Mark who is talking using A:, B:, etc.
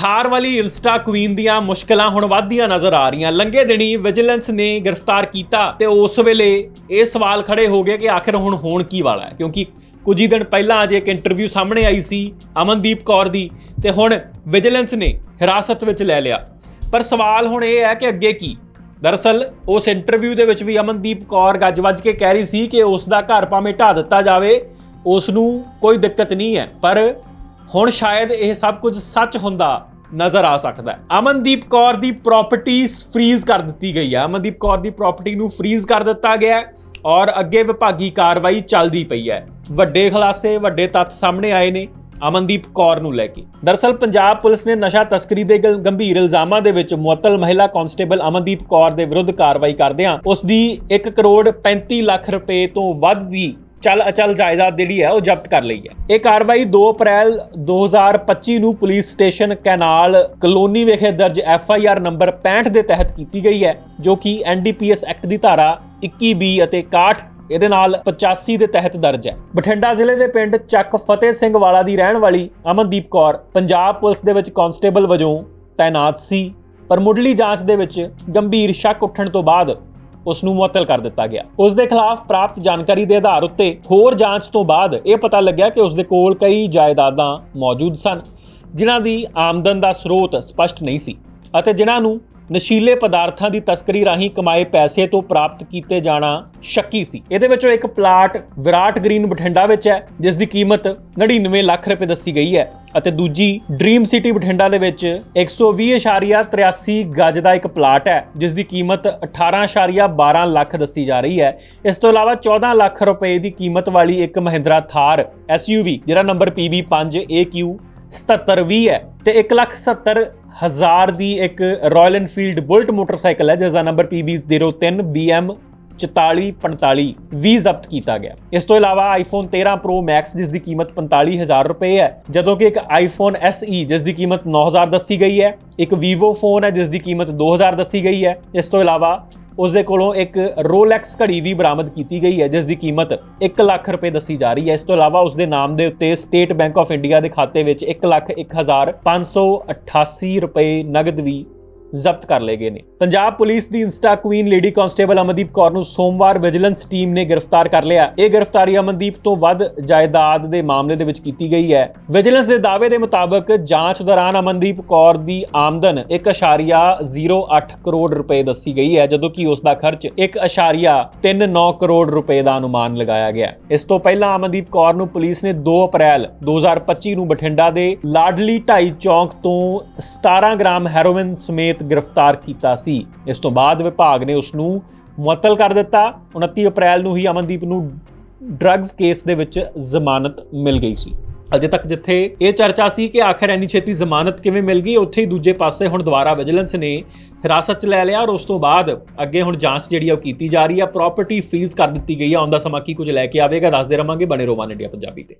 A: ਥਾਰ ਵਾਲੀ Insta Queen ਦੀਆਂ ਮੁਸ਼ਕਲਾਂ ਹੁਣ ਵੱਧਦੀਆਂ ਨਜ਼ਰ ਆ ਰਹੀਆਂ। ਲੰਗੇ ਦਿਨੀ ਵਿਜੀਲੈਂਸ ਨੇ ਗ੍ਰਿਫਤਾਰ ਕੀਤਾ ਤੇ ਉਸ ਵੇਲੇ ਇਹ ਸਵਾਲ ਖੜੇ ਹੋ ਗਏ ਕਿ ਆਖਿਰ ਹੁਣ ਹੋਣ ਕੀ ਵਾਲਾ ਹੈ? ਕਿਉਂਕਿ ਕੁਝ ਹੀ ਦਿਨ ਪਹਿਲਾਂ ਅਜੇ ਇੱਕ ਇੰਟਰਵਿਊ ਸਾਹਮਣੇ ਆਈ ਸੀ ਅਮਨਦੀਪ ਕੌਰ ਦੀ ਤੇ ਹੁਣ ਵਿਜੀਲੈਂਸ ਨੇ ਹਿਰਾਸਤ ਵਿੱਚ ਲੈ ਲਿਆ। ਪਰ ਸਵਾਲ ਹੁਣ ਇਹ ਹੈ ਕਿ ਅੱਗੇ ਕੀ? ਦਰਅਸਲ ਉਸ ਇੰਟਰਵਿਊ ਦੇ ਵਿੱਚ ਵੀ ਅਮਨਦੀਪ ਕੌਰ ਗੱਜ-ਵੱਜ ਕੇ ਕਹਿ ਰਹੀ ਸੀ ਕਿ ਉਸ ਦਾ ਘਰ ਭਾਵੇਂ ਢਾ ਦਿੱਤਾ ਜਾਵੇ, ਉਸ ਨੂੰ ਕੋਈ ਦਿੱਕਤ ਨਹੀਂ ਹੈ। ਪਰ ਹੁਣ ਸ਼ਾਇਦ ਇਹ ਸਭ ਕੁਝ ਸੱਚ ਹੁੰਦਾ ਨਜ਼ਰ ਆ ਸਕਦਾ ਹੈ। ਅਮਨਦੀਪ ਕੌਰ ਦੀ ਪ੍ਰਾਪਰਟੀਜ਼ ਫ੍ਰੀਜ਼ ਕਰ ਦਿੱਤੀ ਗਈ ਹੈ। ਅਮਨਦੀਪ ਕੌਰ ਦੀ ਪ੍ਰਾਪਰਟੀ ਨੂੰ ਫ੍ਰੀਜ਼ ਕਰ ਦਿੱਤਾ ਗਿਆ ਹੈ ਔਰ ਅੱਗੇ ਵਿਭਾਗੀ ਕਾਰਵਾਈ ਚੱਲਦੀ ਪਈ ਹੈ। ਵੱਡੇ ਖੁਲਾਸੇ, ਵੱਡੇ ਤੱਥ ਸਾਹਮਣੇ ਆਏ ਨੇ ਅਮਨਦੀਪ ਕੌਰ ਨੂੰ ਲੈ ਕੇ। ਦਰਅਸਲ ਪੰਜਾਬ ਪੁਲਿਸ ਨੇ ਨਸ਼ਾ ਤਸਕਰੀ ਦੇ ਗੰ- ਗੰਭੀਰ ਇਲਜ਼ਾਮਾਂ ਦੇ ਵਿੱਚ ਮੁਅੱਤਲ ਮਹਿਲਾ ਕਾਂਸਟੇਬਲ ਅਮਨਦੀਪ ਕੌਰ ਦੇ ਵਿਰੁੱਧ ਕਾਰਵਾਈ ਕਰਦਿਆਂ ਉਸ ਦੀ 1 ਕਰੋੜ 35 ਲੱਖ ਰੁਪਏ ਤੋਂ ਵੱਧ ਦੀ ਚੱਲ ਅਚਲ ਜਾਇਦਾਦ ਜਿਹੜੀ ਹੈ ਉਹ ਜ਼ਬਤ ਕਰ ਲਈ ਹੈ। ਇਹ ਕਾਰਵਾਈ 2 ਅਪ੍ਰੈਲ 2025 ਨੂੰ ਪੁਲਿਸ ਸਟੇਸ਼ਨ ਕੈਨਾਲ ਕਲੋਨੀ ਵਿਖੇ ਦਰਜ ਐਫ ਆਈ ਆਰ ਨੰਬਰ 65 ਦੇ ਤਹਿਤ ਕੀਤੀ ਗਈ ਹੈ, ਜੋ ਕਿ N D P NDPS act ਦੀ ਧਾਰਾ 21 ਅਤੇ 61 ਇਹਦੇ ਨਾਲ 85 ਦੇ ਤਹਿਤ ਦਰਜ ਹੈ। ਬਠਿੰਡਾ ਜ਼ਿਲ੍ਹੇ ਦੇ ਪਿੰਡ ਚੱਕ ਫਤਿਹ ਸਿੰਘ ਵਾਲਾ ਦੀ ਰਹਿਣ ਵਾਲੀ ਅਮਨਦੀਪ ਕੌਰ ਪੰਜਾਬ ਪੁਲਿਸ ਦੇ ਵਿੱਚ ਕਾਂਸਟੇਬਲ ਵਜੋਂ ਤਾਇਨਾਤ ਸੀ, ਪਰ ਮੁੱਢਲੀ ਜਾਂਚ ਦੇ ਵਿੱਚ ਗੰਭੀਰ ਸ਼ੱਕ ਉੱਠਣ ਤੋਂ ਬਾਅਦ ਉਸ ਨੂੰ ਮੁਅੱਤਲ ਕਰ ਦਿੱਤਾ ਗਿਆ। ਉਸ ਦੇ ਖਿਲਾਫ ਪ੍ਰਾਪਤ ਜਾਣਕਾਰੀ ਦੇ ਆਧਾਰ ਉੱਤੇ ਹੋਰ ਜਾਂਚ ਤੋਂ ਬਾਅਦ ਇਹ ਪਤਾ ਲੱਗਿਆ ਕਿ ਉਸ ਦੇ ਕੋਲ ਕਈ ਜਾਇਦਾਦਾਂ ਮੌਜੂਦ ਸਨ, ਜਿਨ੍ਹਾਂ ਦੀ ਆਮਦਨ ਦਾ ਸਰੋਤ ਸਪਸ਼ਟ ਨਹੀਂ ਸੀ ਅਤੇ ਜਿਨ੍ਹਾਂ ਨੂੰ ਨਸ਼ੀਲੇ ਪਦਾਰਥਾਂ ਦੀ ਤਸਕਰੀ ਰਾਹੀਂ ਕਮਾਏ ਪੈਸੇ ਤੋਂ ਪ੍ਰਾਪਤ ਕੀਤੇ ਜਾਣਾ ਸ਼ੱਕੀ ਸੀ। ਇਹਦੇ ਵਿੱਚੋਂ ਇੱਕ ਪਲਾਟ ਵਿਰਾਟ ਗ੍ਰੀਨ ਬਠਿੰਡਾ ਵਿੱਚ ਹੈ ਜਿਸ ਦੀ ਕੀਮਤ 99 ਲੱਖ ਰੁਪਏ ਦੱਸੀ ਗਈ ਹੈ। ਅਤੇ ਦੂਜੀ ਡ੍ਰੀਮ ਸਿਟੀ ਬਠਿੰਡਾ ਦੇ ਵਿੱਚ 120.83 ਗਜ ਦਾ ਇੱਕ ਪਲਾਟ ਹੈ ਜਿਸ ਦੀ ਕੀਮਤ 18.12 ਲੱਖ ਦੱਸੀ ਜਾ ਰਹੀ ਹੈ। ਇਸ ਤੋਂ ਇਲਾਵਾ 14 ਲੱਖ ਰੁਪਏ ਦੀ ਕੀਮਤ ਵਾਲੀ ਇੱਕ ਮਹਿੰਦਰਾ ਥਾਰ SUV ਜਿਹੜਾ ਨੰਬਰ PB5 AQ 7720 ਹੈ ਤੇ 1,70 ਹਜ਼ਾਰ ਦੀ ਇੱਕ ਰਾਇਲ ਐਨਫੀਲਡ ਬੁਲਟ ਮੋਟਰਸਾਈਕਲ ਹੈ ਜਿਸ ਦਾ ਨੰਬਰ PB03 BM 4445 ਵੀ ਜ਼ਬਤ ਕੀਤਾ ਗਿਆ। ਇਸ ਤੋਂ ਇਲਾਵਾ ਆਈਫੋਨ 13 Pro Max ਜਿਸ ਦੀ ਕੀਮਤ 45000 ਰੁਪਏ ਹੈ, ਜਦੋਂ ਕਿ ਇੱਕ ਆਈਫੋਨ SE ਜਿਸ ਦੀ ਕੀਮਤ 9000 ਦੱਸੀ ਗਈ ਹੈ, ਇੱਕ Vivo ਫੋਨ ਹੈ ਜਿਸ ਦੀ ਕੀਮਤ 2000 ਦੱਸੀ ਗਈ ਹੈ। ਇਸ ਤੋਂ ਇਲਾਵਾ ਉਸ ਦੇ ਕੋਲੋਂ ਇੱਕ ਰੋਲੈਕਸ ਘੜੀ ਵੀ ਬਰਾਮਦ ਕੀਤੀ ਗਈ ਹੈ ਜਿਸ ਦੀ ਕੀਮਤ 1 ਲੱਖ ਰੁਪਏ ਦੱਸੀ ਜਾ ਰਹੀ ਹੈ। ਇਸ ਤੋਂ ਇਲਾਵਾ ਉਸ ਦੇ ਨਾਮ ਦੇ ਉੱਤੇ ਸਟੇਟ ਬੈਂਕ ਆਫ ਇੰਡੀਆ ਦੇ ਖਾਤੇ ਵਿੱਚ 1 ਲੱਖ 1588 ਰੁਪਏ ਨਗਦ ਵੀ ਜ਼ਬਤ ਕਰ ਲਏ ਗਏ ਨੇ। ਪੰਜਾਬ ਪੁਲਿਸ ਦੀ insta queen lady constable Amandeep Kaur ਨੂੰ ਸੋਮਵਾਰ ਵਿਜੀਲੈਂਸ ਟੀਮ ਨੇ ਗ੍ਰਿਫਤਾਰ ਕਰ ਲਿਆ। ਇਹ ਗ੍ਰਿਫਤਾਰੀ ਅਮਨਦੀਪ ਤੋਂ ਵੱਧ ਜਾਇਦਾਦ ਦੇ ਮਾਮਲੇ ਦੇ ਵਿੱਚ ਕੀਤੀ ਗਈ ਹੈ। ਵਿਜੀਲੈਂਸ ਦੇ ਦਾਅਵੇ ਦੇ ਮੁਤਾਬਕ ਜਾਂਚ ਦੌਰਾਨ ਅਮਨਦੀਪ ਕੌਰ ਦੀ ਆਮਦਨ 1.08 ਕਰੋੜ ਰੁਪਏ ਦੱਸੀ ਗਈ ਹੈ, ਜਦੋਂ ਕਿ ਉਸ ਦਾ ਖਰਚ 1.39 ਕਰੋੜ ਰੁਪਏ ਦਾ ਅਨੁਮਾਨ ਲਗਾਇਆ ਗਿਆ। ਇਸ ਤੋਂ ਪਹਿਲਾਂ ਅਮਨਦੀਪ ਕੌਰ ਨੂੰ ਪੁਲਿਸ ਨੇ 2 ਅਪ੍ਰੈਲ 2025 ਨੂੰ ਬਠਿੰਡਾ ਦੇ ਲਾਡਲੀ ਢਾਈ ਚੌਂਕ ਤੋਂ 17 ਗ੍ਰਾਮ ਹੈਰੋਇਨ ਸਮੇਤ ਗ੍ਰਿਫਤਾਰ ਕੀਤਾ ਸੀ। ਇਸ ਤੋਂ ਬਾਅਦ ਵਿਭਾਗ ਨੇ ਉਸ ਨੂੰ ਮੁਅੱਤਲ ਕਰ ਦਿੱਤਾ। 29 ਅਪ੍ਰੈਲ ਨੂੰ ਹੀ ਅਮਨਦੀਪ ਨੂੰ ਡਰੱਗਸ ਕੇਸ ਦੇ ਵਿੱਚ ਜ਼ਮਾਨਤ ਮਿਲ ਗਈ ਸੀ। ਅਜੇ ਤੱਕ ਜਿੱਥੇ ਇਹ ਚਰਚਾ ਸੀ ਕਿ ਆਖਰ ਇੰਨੀ ਛੇਤੀ ਜ਼ਮਾਨਤ ਕਿਵੇਂ ਮਿਲ ਗਈ, ਉੱਥੇ ਹੀ ਦੂਜੇ ਪਾਸੇ ਹੁਣ ਦੁਬਾਰਾ ਵਿਜੀਲੈਂਸ ਨੇ ਹਿਰਾਸਤ 'ਚ ਲੈ ਲਿਆ ਔਰ ਉਸ ਤੋਂ ਬਾਅਦ ਅੱਗੇ ਹੁਣ ਜਾਂਚ ਜਿਹੜੀ ਆ ਉਹ ਕੀਤੀ ਜਾ ਰਹੀ ਆ। ਪ੍ਰਾਪਰਟੀ ਫ੍ਰੀਜ਼ ਕਰ ਦਿੱਤੀ ਗਈ ਆ। ਆਉਂਦਾ ਸਮਾਂ ਕੀ ਕੁਝ ਲੈ ਕੇ ਆਵੇਗਾ, ਦੱਸਦੇ ਰਵਾਂਗੇ। ਬਣੇ ਰੋਵਾਨ ਇੰਡੀਆ ਪੰਜਾਬੀ ਤੇ।